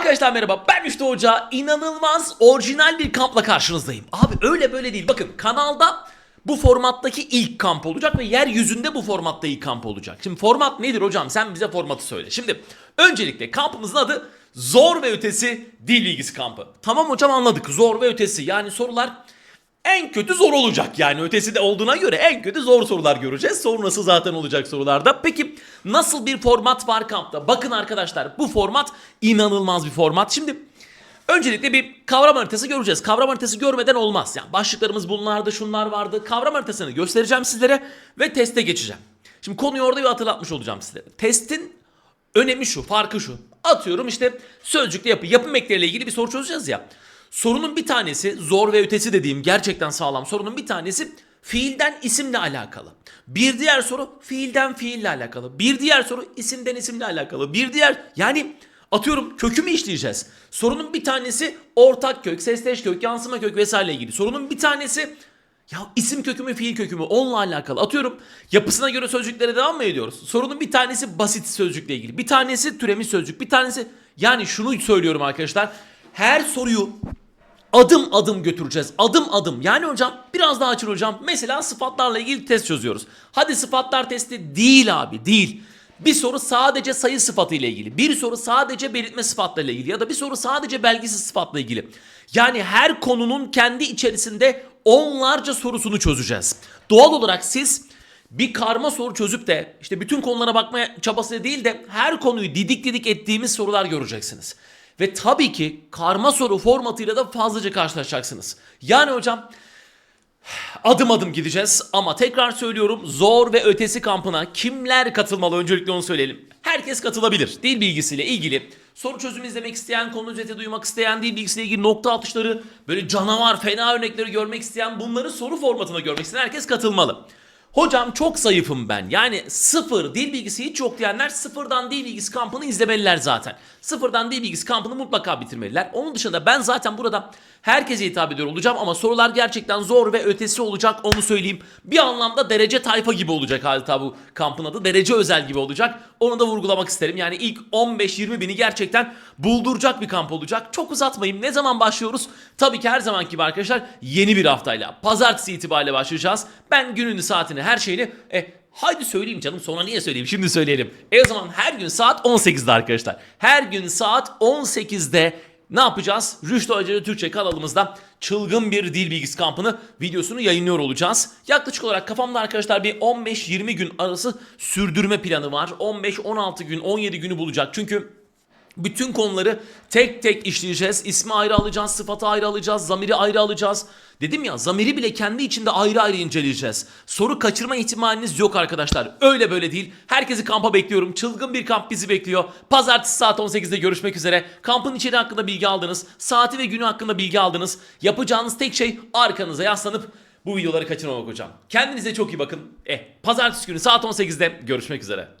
Arkadaşlar merhaba ben Müftü Hoca. İnanılmaz orijinal bir kampla karşınızdayım. Abi öyle böyle değil. Bakın kanalda bu formattaki ilk kamp olacak ve yeryüzünde bu formatta ilk kamp olacak. Şimdi format nedir hocam? Sen bize formatı söyle. Şimdi öncelikle kampımızın adı Zor ve Ötesi Dil Bilgisi Kampı. Tamam hocam anladık. Zor ve ötesi. Yani sorular en kötü zor olacak yani ötesi de olduğuna göre en kötü zor sorular göreceğiz. Sonrası zaten olacak sorularda. Peki nasıl bir format var kampta? Bakın arkadaşlar bu format inanılmaz bir format. Şimdi öncelikle bir kavram haritası göreceğiz. Kavram haritası görmeden olmaz. Yani başlıklarımız bunlardı, şunlar vardı. Kavram haritasını göstereceğim sizlere ve teste geçeceğim. Şimdi konuyu orada bir hatırlatmış olacağım sizlere. Testin önemi şu, farkı şu. Atıyorum işte sözcükte yapı, yapım ekleriyle ilgili bir soru çözeceğiz ya. Sorunun bir tanesi zor ve ötesi dediğim gerçekten sağlam sorunun bir tanesi fiilden isimle alakalı. Bir diğer soru fiilden fiille alakalı. Bir diğer soru isimden isimle alakalı. Bir diğer yani atıyorum kökü mü işleyeceğiz? Sorunun bir tanesi ortak kök, sesleş kök, yansıma kök vesaire ilgili. Sorunun bir tanesi ya isim kökü mü fiil kökü mü onunla alakalı. Atıyorum yapısına göre sözcüklere devam mı ediyoruz? Sorunun bir tanesi basit sözcükle ilgili. Bir tanesi türemiş sözcük. Bir tanesi yani şunu söylüyorum arkadaşlar. Her soruyu adım adım götüreceğiz. Adım adım. Yani hocam biraz daha açın hocam. Mesela sıfatlarla ilgili test çözüyoruz. Hadi sıfatlar testi değil abi değil. Bir soru sadece sayı sıfatı ile ilgili. Bir soru sadece belirtme sıfatlarıyla ilgili. Ya da bir soru sadece belgisiz sıfatla ilgili. Yani her konunun kendi içerisinde onlarca sorusunu çözeceğiz. Doğal olarak siz bir karma soru çözüp de işte bütün konulara bakmaya çabası değil de her konuyu didik didik ettiğimiz sorular göreceksiniz. Ve tabii ki karma soru formatıyla da fazlaca karşılaşacaksınız. Yani hocam adım adım gideceğiz ama tekrar söylüyorum zor ve ötesi kampına kimler katılmalı öncelikle onu söyleyelim. Herkes katılabilir. Dil bilgisiyle ilgili soru çözümü izlemek isteyen, konu özeti duymak isteyen, dil bilgisiyle ilgili nokta atışları, böyle canavar, fena örnekleri görmek isteyen, bunları soru formatında görmek isteyen herkes katılmalı. Hocam çok zayıfım ben. Yani sıfır dil bilgisi hiç yok diyenler sıfırdan dil bilgisi kampını izlemeliler zaten. Sıfırdan dil bilgisi kampını mutlaka bitirmeliler. Onun dışında ben zaten burada herkese hitap ediyor olacağım ama sorular gerçekten zor ve ötesi olacak onu söyleyeyim. Bir anlamda derece tayfa gibi olacak adeta bu kampın adı. Derece özel gibi olacak. Onu da vurgulamak isterim. Yani ilk 15-20 bini gerçekten bulduracak bir kamp olacak. Çok uzatmayayım. Ne zaman başlıyoruz? Tabii ki her zamanki gibi arkadaşlar yeni bir haftayla. Pazartesi itibariyle başlayacağız. Ben gününü saatini her şeyini e, Haydi söyleyeyim canım sonra niye söyleyeyim şimdi söyleyelim. E o zaman her gün saat 18'de arkadaşlar. Her gün saat 18'de ne yapacağız? Rüştü Acele Türkçe kanalımızda çılgın bir dil bilgisi kampını videosunu yayınlıyor olacağız. Yaklaşık olarak kafamda arkadaşlar bir 15-20 gün arası sürdürme planı var. 15-16 gün 17 günü bulacak. Çünkü bütün konuları tek tek işleyeceğiz. İsmi ayrı alacağız, sıfatı ayrı alacağız, zamiri ayrı alacağız. Dedim ya zamiri bile kendi içinde ayrı ayrı inceleyeceğiz. Soru kaçırma ihtimaliniz yok arkadaşlar. Öyle böyle değil. Herkesi kampa bekliyorum. Çılgın bir kamp bizi bekliyor. Pazartesi saat 18'de görüşmek üzere. Kampın içeriği hakkında bilgi aldınız. Saati ve günü hakkında bilgi aldınız. Yapacağınız tek şey arkanıza yaslanıp bu videoları kaçırmamak hocam. Kendinize çok iyi bakın. Eh, pazartesi günü saat 18'de görüşmek üzere.